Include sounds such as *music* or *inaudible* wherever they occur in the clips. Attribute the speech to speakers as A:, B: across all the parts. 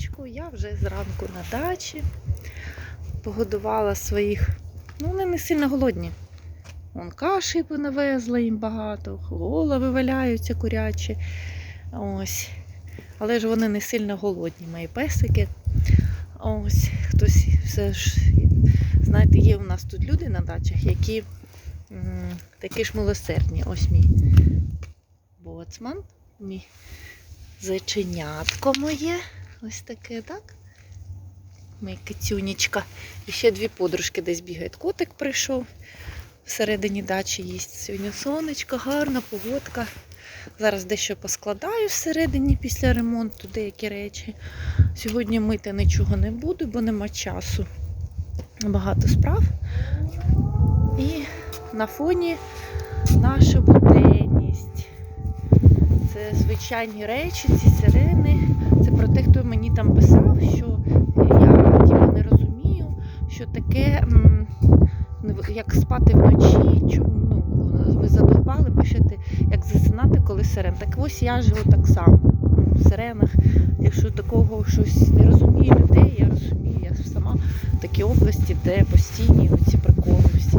A: раночку. Я вже зранку на дачі погодувала своїх. Ну, вони не сильно голодні. Вон каші понавезла їм багато, голови валяються курячі. Ось. Але ж вони не сильно голодні, мої песики. Ось хтось все ж, знаєте, є у нас тут люди на дачах, які м, такі ж милосердні. Ось мій боцман, мій зайченятко моє. Ось таке, так? Моя кицюнечка. І ще дві подружки десь бігають. Котик прийшов. Всередині дачі їсть сьогодні сонечко, гарна погодка. Зараз дещо поскладаю всередині після ремонту деякі речі. Сьогодні мити нічого не буду, бо нема часу. Багато справ. І на фоні наша буденність. Це звичайні речі, ці сирени. Це про те, хто мені там писав, що я типу, не розумію, що таке, м, як спати вночі, чому ну, ви задовбали, пишете, як засинати, коли сирен. Так ось я живу так само. Ну, в сиренах, якщо такого щось не розуміє людей, я розумію, я сама в такій області, де постійні ці приколи всі.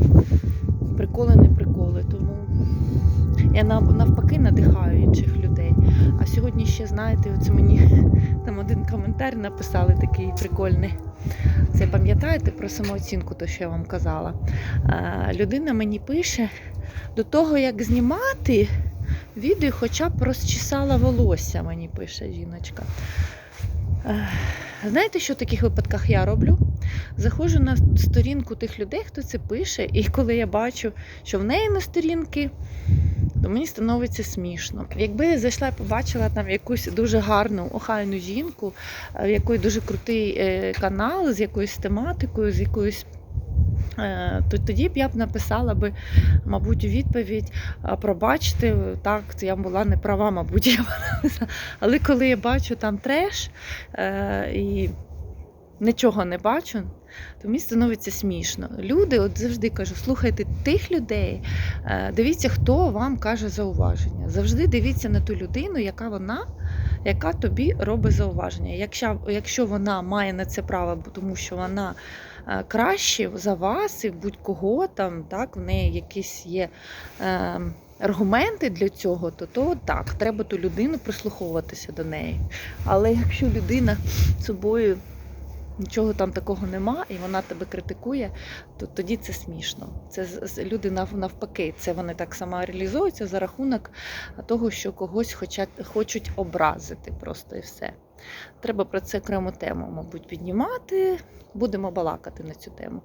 A: Приколи, не приколи. Тому я навпаки надихаю інших людей. А сьогодні ще, знаєте, оце мені там один коментар написали такий прикольний. Це пам'ятаєте про самооцінку, то що я вам казала? Людина мені пише до того, як знімати відео, хоча б розчесала волосся, мені пише жіночка. Знаєте, що в таких випадках я роблю? Заходжу на сторінку тих людей, хто це пише, і коли я бачу, що в неї на сторінки, то мені становиться смішно. Якби я зайшла і побачила там якусь дуже гарну, охайну жінку, е, в якої дуже крутий е, канал з якоюсь тематикою, з якоюсь. е, То тоді б я б написала би, мабуть, у відповідь «А, пробачте, так, це я була не права, мабуть, я *laughs* б. Але коли я бачу там треш і нічого не бачу, то мені становиться смішно. Люди, от завжди кажу, слухайте тих людей, е, дивіться, хто вам каже зауваження. Завжди дивіться на ту людину, яка вона, яка тобі робить зауваження. Якщо, якщо вона має на це право, тому що вона е, краще за вас і будь-кого там, так, в неї якісь є. Е, Аргументи для цього, то, то так, треба ту людину прислуховуватися до неї. Але якщо людина собою нічого там такого нема, і вона тебе критикує, то тоді це смішно. Це люди навпаки, це вони так само реалізуються за рахунок того, що когось хочуть образити просто і все. Треба про це окрему тему, мабуть, піднімати. Будемо балакати на цю тему.